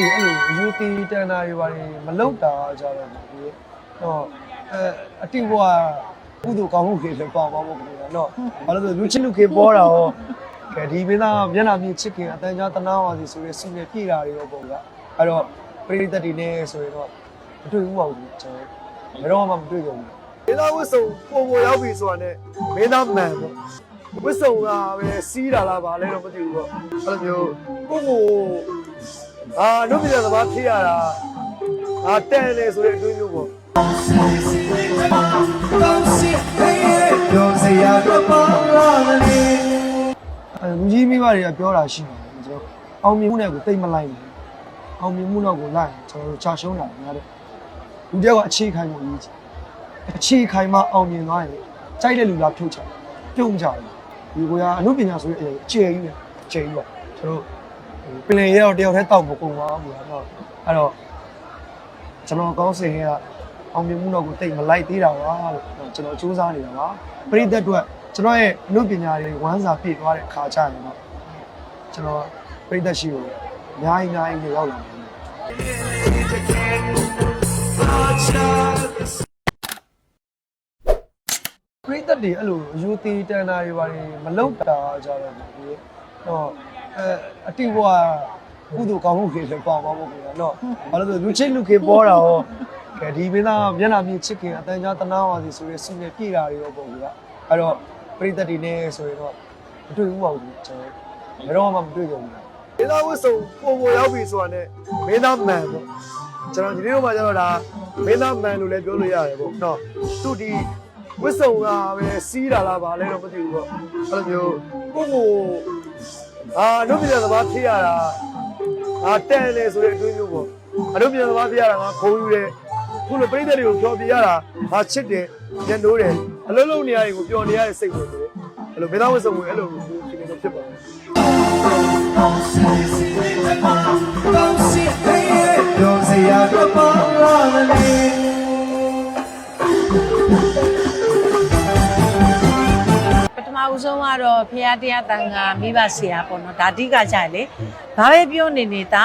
တွေအဲ့လိုအယူတီတန်တာတွေပါနေမလောက်တာကြတော့ဒီတော့အဲအတိဘွားကုသိုလ်ကောင်းမှုတွေလည်းပါပါဖို့ခင်ဗျာနော်ဘာလို့လဲလူချင်းလူကေပေါ်တာရောကဲဒီမင်းသားမျက်နှာမြင်ချစ်ခင်အတန်ကြားတနာပါစီဆိုရဲစုနေပြည်တာတွေရောပေါ့ဗျာအဲ့တော့ပရိသတ်တွေနဲ့ဆိုရင်တော့မတွေ့ဘူးပါဘူးကျွန်တော်ဘယ်တော့မှမတွေ့ကြဘူးမင်းသားဝတ်စုံပုံပေါ်ရောက်ပြီဆိုတာနဲ့မင်းသားမှန်ပေါ့ဝတ်စုံကပဲစီးတာလားပါလဲတော့မသိဘူးပေါ့အဲ့လိုမျိုးကိုကို အာလူပြည်သမားဖြစ်ရတာအာတန်တယ်ဆိုတဲ့အတွေ့အကြုံပေါ့အဲလူကြီးမိဘတွေကပြောတာရှိပါတယ်ကျွန်တော်အောင်မြင်မှုနဲ့ကိုတိတ်မလိုက်ဘူးအောင်မြင်မှုတော့ကိုလိုက်ရင်ကျွန်တော်တို့ချရှုံးတာများတယ်လူတယောက်ကအခြေခိုင်မှုအရေးကြီးအခြေခိုင်မှအောင်မြင်သွားရင်ကြိုက်တဲ့လူလားဖြုတ်ချပြုံးကြတယ်ဒီကိုကအမှုပညာဆိုရင်အခြေကြီးတယ်အခြေကြီးပါကျွန်တော် ပင်လယ်ရဲတော့တယောက်တည်းတောက်မကုန်ပါဘူးကွာတော့အဲ့တော့ကျွန်တော်ကောင်းစင်ကအောင်မြင်မှုတော့ကိုတိတ်မလိုက်သေးတာပါလို့ကျွန်တော်စူးစမ်းနေတာပါပရိသတ်အတွက်ကျွန်တော်ရဲ့အမှုပညာတွေဝမ်းစာပြည့်သွားတဲ့အခါကျရင်တော့ကျွန်တော်ပရိသတ်ရှိကိုအများကြီးအများကြီးရောက်လာတယ်ပရိသတ်တွေအဲ့လိုယူတီတန်တာတွေပါနေမလောက်တာကြတော့ဒီတော့အဲ အတိဘွားကုသိုလ်ကောင်းမှုတွေလည်းပါပါဖို့ခင်ဗျာနော်ဘာလို့လဲလူချင်းလူကေပေါ်တာရောကဲဒီမင်းသားမျက်နှာမြင်ချစ်ခင်အတန်ကြားတနာပါစီဆိုရဲစုနေပြည်တာတွေရောပေါ့ဗျာအဲ့တော့ပရိသတ်တွေနဲ့ဆိုရင်တော့မတွေ့ဘူးပါဘူးကျွန်တော်ဘယ်တော့မှမတွေ့ကြဘူးမင်းသားဝတ်စုံပုံပေါ်ရောက်ပြီဆိုတာနဲ့မင်းသားမှန်ပေါ့ကျွန်တော်ဒီနေ့တော့မှကျတော့ဒါမင်းသားမှန်လို့လည်းပြောလို့ရတယ်ပေါ့နော်သူဒီဝတ်စုံကပဲစီးတာလားပါလဲတော့မသိဘူးပေါ့အဲ့လိုမျိုးကိုကို အာလူပြည်သမားဖြစ်ရတာအာတန်တယ်ဆိုတဲ့အတွေ့အကြုံပေါ့အလူပြည်သမားဖြစ်ရတာငါခုံယူတယ်ခုလိုပြိတ္တတွေကိုဖြောပြရတာငါချစ်တယ်ညနိုးတယ်အလုံးလုံးနေရာတွေကိုပျော်နေရတဲ့စိတ်ဝင်တယ်အဲ့လိုမင်းသားဝတ်စုံဝင်အဲ့လိုဖြစ်နေတော့ဖြစ်ပါတယ်ပထ မဦးဆုံးကတော့ဖရာတရားတန်ခါမိဘဆရာပေါ့နော်ဒါအဓိကကြလေဘာပဲပြောနေနေတာ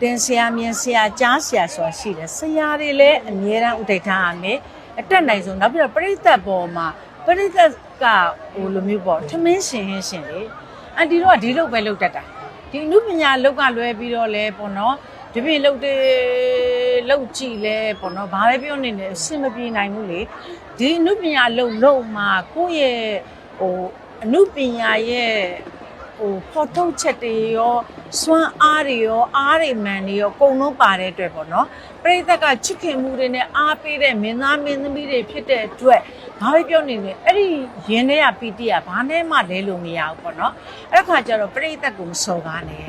တင်ဆရာမြင်ဆရာကြားဆရာဆိုတာရှိတယ်ဆရာတွေလည်းအမြဲတမ်းဥဒိဋ္ဌာရမယ်အတက်နိုင်ဆုံးနောက်ပြီးတော့ပြိဿတ်ပေါ်မှာပြိဿတ်ကဟိုလိုမျိုးပေါ့ထမင်းရှင်ဟင်းရှင်လေအန်တီတို့ကဒီလောက်ပဲလောက်တတ်တာဒီအမှုပညာလောက်ကလွဲပြီးတော့လဲပေါ့နော်ဒီပြင်လောက်တဲ့လောက်ကြည့်လဲပေါ့နော်ဘာပဲပြောနေနေအဆင်မပြေနိုင်ဘူးလေဒီအမှုပညာလောက်လောက်မှာကိုယ့်ရဲ့ဟို အမှုပညာရဲ့ဟိုဖော်ထုတ်ချက်တွေရောစွမ်းအားတွေရောအားတွေမှန်တွေရောအကုန်လုံးပါတဲ့အတွက်ပေါ့နော်ပရိသတ်ကချစ်ခင်မှုတွေနဲ့အားပေးတဲ့မင်းသားမင်းသမီးတွေဖြစ်တဲ့အတွက်ဘာပဲပြောနေလဲအဲ့ဒီရင်ထဲကပီတိကဘာနဲ့မှလဲလို့မရဘူးပေါ့နော်အဲ့ဒါခါကျတော့ပရိသတ်ကိုမစော်ကားနဲ့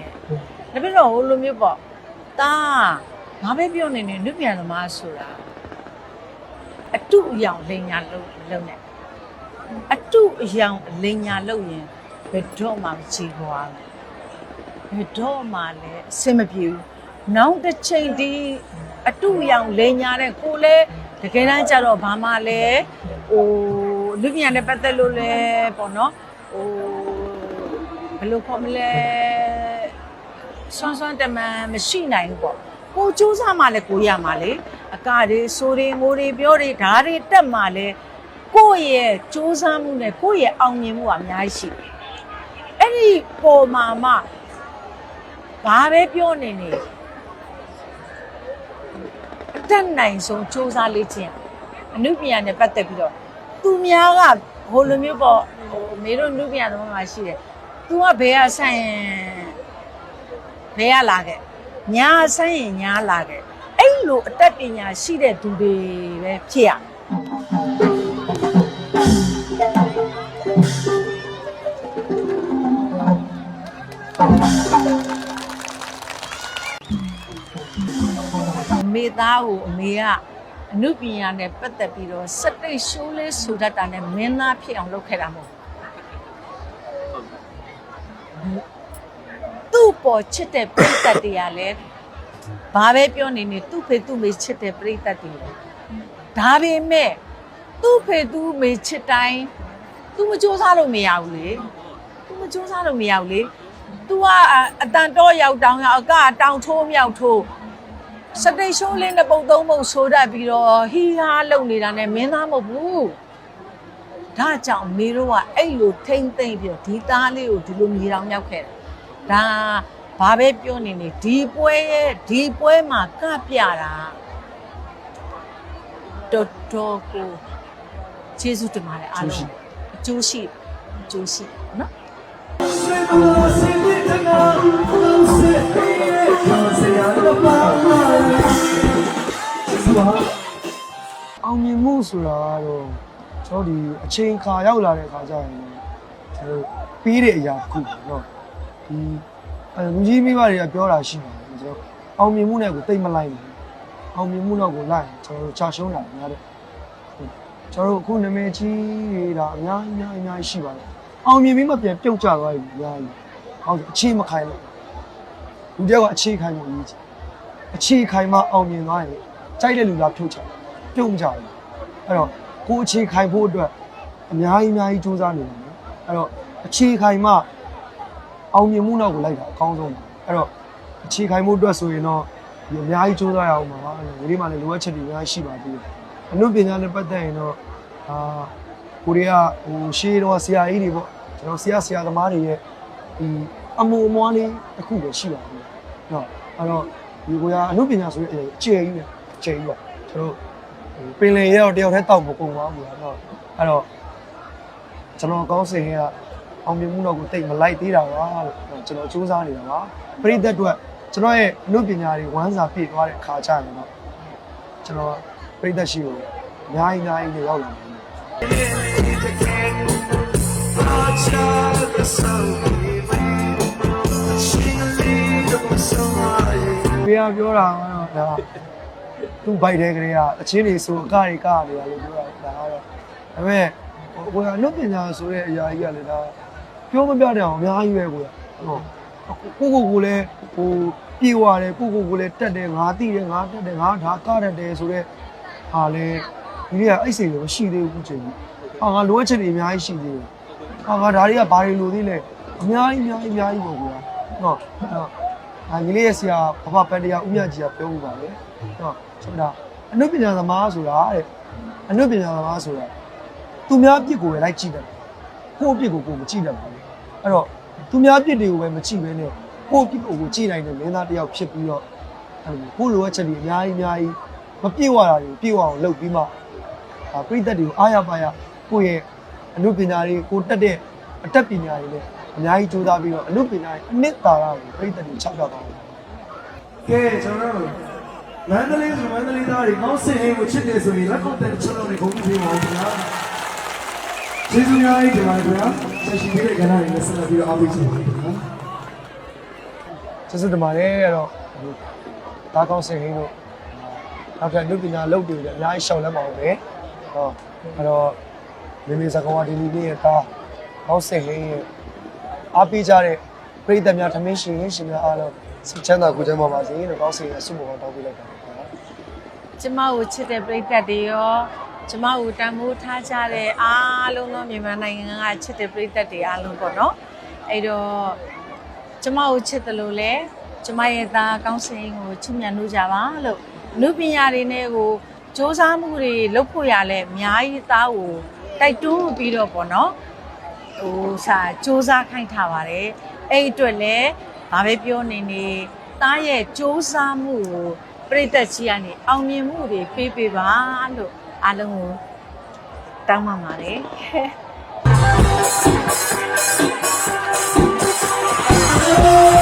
ဒါပြတော့ဟိုလိုမျိုးပေါ့တာဘာပဲပြောနေနေနုပြန်သမားဆိုတာအတုအယောင်လိန်ညာလုံးလုံးနဲ့ အတုအယောင်လိန်ညာလို့ရင်ဘယ်တော့မှမချီပွားဘူးဘယ်တော့မှလည်းအဆင်မပြေဘူးနောက်တစ်ချိန်ဒီအတုအယောင်လိန်ညာတဲ့ကိုလည်းတကယ်တမ်းကျတော့ဘာမှလည်းဟိုလူပြန်နဲ့ပတ်သက်လို့လည်းပေါ့နော်ဟိုဘယ်လိုခေါ်မလဲဆွမ်းဆွမ်းတမန်မရှိနိုင်ဘူးပေါ့ကိုစူးစမ်းမှလည်းကိုရမှာလေအကတွေဆိုတွေငိုတွေပြောတွေဓာတ်တွေတက်မှလည်း ကိုယ့်ရဲ့စူးစမ်းမှုနဲ့ကိုယ့်ရဲ့အောင်မြင်မှုကအများကြီးရှိတယ်။အဲ့ဒီပုံမှန်မှဘာပဲပြောနေနေအတက်နိုင်ဆုံးစူးစမ်းလေ့ကျင့်အမှုပြန်နဲ့ပတ်သက်ပြီးတော့သူများကဟိုလိုမျိုးပေါ့ဟိုမေတို့နုပြန်သမားမှာရှိတယ်။ तू ကဘယ်ကဆိုင်ဘယ်ကလာခဲ့။ညာဆိုင်ရင်ညာလာခဲ့။အဲ့လိုအတတ်ပညာရှိတဲ့သူတွေပဲဖြစ်ရမယ်။ မေသားကိုအမေကအနုပညာနဲ့ပတ်သက်ပြီးတော့စက်တိတ်ရှိုးလေးဆူတတ်တာနဲ့မင်းသားဖြစ်အောင်လုပ်ခဲ့တာမဟုတ်ဘူးသူ့ပေါ်ချစ်တဲ့ပြိတ္တတွေကလည်းဘာပဲပြောနေနေသူ့ဖေသူ့မေချစ်တဲ့ပြိတ္တတွေလေဒါပေမဲ့သူ့ဖေသူ့မေချစ်တိုင်း तू မစူးစမ်းလို့မရဘူးလေ तू မစူးစမ်းလို့မရဘူးလေ तू ကအတန်တော့ရောက်တောင်ရောက်အကတောင်ထိုးမြောက်ထိုးစတိတ်ရှိုးလေးနဲ့ပုံသုံးပုံဆိုးတတ်ပြီးတော့ဟီဟာလုံနေတာနဲ့မင်းသားမဟုတ်ဘူးဒါကြောင့်မေတို့ကအဲ့လိုထိမ့်သိမ့်ပြီးတော့ဒီသားလေးကိုဒီလိုမြေတောင်မြောက်ခဲ့တာဒါဘာပဲပြောနေနေဒီပွဲရဲ့ဒီပွဲမှာကပြတာတော်တော်ကိုကျေးဇူးတင်ပါတယ်အားလုံးအ ကျိုးရှိအကျိုးရှိနော်အောင်မြင်မှုဆိုတာကတော့ကျွန်တော်ဒီအချိန်ခါရောက်လာတဲ့အခါကျရင်ကျွန်တော်ပြီးတဲ့အရာတစ်ခုပေါ့နော်ဒီအဲလူကြီးမိဘတွေကပြောတာရှိပါတယ်ကျွန်တော်အောင်မြင်မှုနဲ့ကိုတိတ်မလိုက်ဘူးအောင်မြင်မှုတော့ကိုလိုက်ရင်ကျွန်တော်တို့ချရှုံးတာများတယ် ကျွန်တော်တို့အခုနာမည်ကြီးတွေဒါအများကြီးအများကြီးအများကြီးရှိပါတယ်အောင်မြင်ပြီးမှပြန်ပြုတ်ကျသွားပြီအများကြီးဟုတ်တယ်အခြေမခိုင်လို့လူတယောက်ကအခြေခိုင်မှုအရေးကြီးအခြေခိုင်မှအောင်မြင်သွားရင်ကြိုက်တဲ့လူလားဖြုတ်ချတယ်ပြုံးကြတယ်အဲ့တော့ကိုယ်အခြေခိုင်ဖို့အတွက်အများကြီးအများကြီးစူးစမ်းနေတယ်နော်အဲ့တော့အခြေခိုင်မှအောင်မြင်မှုနောက်ကိုလိုက်တာအကောင်းဆုံးပါအဲ့တော့အခြေခိုင်မှုအတွက်ဆိုရင်တော့ဒီအများကြီးစူးစမ်းရအောင်ပါပါအဲ့ဒီမှာလည်းလိုအပ်ချက်တွေအများကြီးရှိပါသေးတယ်အနုပညာနဲ့ပတ်သက်ရင်တော့ အာကိုရီးယားဟိုရှေးတော့ဆရာကြီးတွေပေါ့ကျွန်တော်ဆရာဆရာသမားတွေရဲ့ဒီအမှုအမွားလေးတစ်ခုပဲရှိပါသေးတယ်နော်အဲ့တော့ဒီကိုရအနုပညာဆိုရင်အကျယ်ကြီးပဲအကျယ်ကြီးပါကျွန်တော်ပင်လယ်ရောက်တယောက်တည်းတောက်မကုန်ပါဘူးကတော့အဲ့တော့ကျွန်တော်ကောင်းစင်ရဲ့အောင်မြင်မှုတော့ကိုတိတ်မလိုက်သေးတာပါလို့ကျွန်တော်စူးစမ်းနေတာပါပရိသတ်အတွက်ကျွန်တော်ရဲ့အမှုပညာတွေဝမ်းစာပြည့်သွားတဲ့အခါကျရင်တော့ကျွန်တော်ပရိသတ်ရှိကိုအများကြီးအများကြီးနဲ့ရောက်လာတယ် ပြပြောတာကတော့ဒါသူ့ဘိုက်တဲ့ကလေးကအချင်းတွေဆိုအကတွေကနေတာလို့ပြောတာဒါကတော့ဒါပေမဲ့ဟိုကအနုပညာဆိုတဲ့အရာကြီးကလည်းဒါပြောမပြတဲ့အောင်အများကြီးပဲကိုရဟုတ်ကိုကိုကိုလည်းဟိုပြေဝတယ်ကိုကိုကိုလည်းတက်တယ်ငါတိတယ်ငါတက်တယ်ငါဒါကတတ်တယ်ဆိုတော့ဟာလေ ဒီနေ့ကအိတ်စိန်လည်းမရှိသေးဘူးခုချိန်ကြီးဟာငါလိုအပ်ချက်တွေအများကြီးရှိသေးတယ်ဟာငါဒါတွေကဘာတွေလိုသေးလဲအများကြီးအများကြီးအများကြီးပေါ့ကွာဟုတ်အဲ့တော့အာညီလေးရဲ့ဆရာဘဘပန်တရားဦးမြကြီးကပြောမှုပါလေဟုတ်ဆိုတာအနုပညာသမားဆိုတာတဲ့အနုပညာသမားဆိုတာသူများပြစ်ကိုပဲလိုက်ကြည့်တယ်ကိုယ့်ပြစ်ကိုကိုယ်မကြည့်တတ်ဘူးအဲ့တော့သူများပြစ်တွေကိုပဲမကြည့်ဘဲနဲ့ကိုယ့်ပြစ်ကိုကိုကြည့်နိုင်တဲ့မင်းသားတစ်ယောက်ဖြစ်ပြီးတော့အဲ့လိုကိုယ့်လိုအပ်ချက်တွေအများကြီးအများကြီးမပြည့်ဝတာတွေပြည့်ဝအောင်လုပ်ပြီးမှ ဒါပြိသက်တွေကိုအားရပါရကိုယ့်ရဲ့အနုပညာတွေကိုတက်တဲ့အတတ်ပညာတွေနဲ့အများကြီးကြိုးစားပြီးတော့အနုပညာရဲ့အနှစ်သာရကိုပြိသက်တွေချောက်ပြသွားတယ်ကဲကျွန်တော်တို့မန္တလေးဆိုမန္တလေးသားတွေကောင်းစင်ဟင်းကိုချစ်တယ်ဆိုရင်လက်ကောက်တဲ့ချက်တော်တွေဂုဏ်ပြုပေးပါဦးခင်ဗျာကျေးဇူးများကြီးတင်ပါတယ်ခင်ဗျာဆက်ရှိပေးတဲ့ကဏ္ဍတွေနဲ့ဆက်လက်ပြီးတော့အားပေးချင်ပါတယ်ခင်ဗျာကျေးဇူးတင်ပါတယ်အဲ့တော့ဒီဒါကောင်းစင်ဟင်းတို့နောက်ထပ်လူပညာလုပ်တွေလည်းအများကြီးရှောင်လန်းပါအောင်ပဲ ဟောအဲ့တော့မိမိစကားဝဒီလီလေးရဲ့ဒါကောင်းစင်ဟင်းရဲ့အားပေးကြတဲ့ပရိသတ်များထမင်းရှင်ရှင်များအားလုံးစိတ်ချမ်းသာကိုယ်ကျန်းမာပါစေလို့ကောင်းစင်ရဲ့ဆုမကောင်းတောင်းပေးလိုက်ပါတယ်ခင်ဗျာကျမကိုချစ်တဲ့ပရိသတ်တွေရောကျမကိုတန်ဖိုးထားကြတဲ့အားလုံးသောမြန်မာနိုင်ငံကချစ်တဲ့ပရိသတ်တွေအားလုံးပေါ့နော်အဲ့တော့ကျမကိုချစ်တယ်လို့လဲကျမရဲ့သားကောင်းစင်ကိုချစ်မြတ်လို့ကြပါလို့လူပညာတွေနဲ့ကို စ조사မှုတွေလုပ်ဖို့ရလဲအများကြီးသားကိုတိုက်တွန်းပြီးတော့ပေါ့နော်ဟိုစာစ조사ခိုင်းထားပါတယ်အဲ့အတွက်လဲဘာပဲပြောနေနေသားရဲ့စ조사မှုကိုပြည်သက်ကြီးကနေအောင်မြင်မှုတွေပေးပေးပါလို့အားလုံးကိုတောင်းပန်ပါတယ်။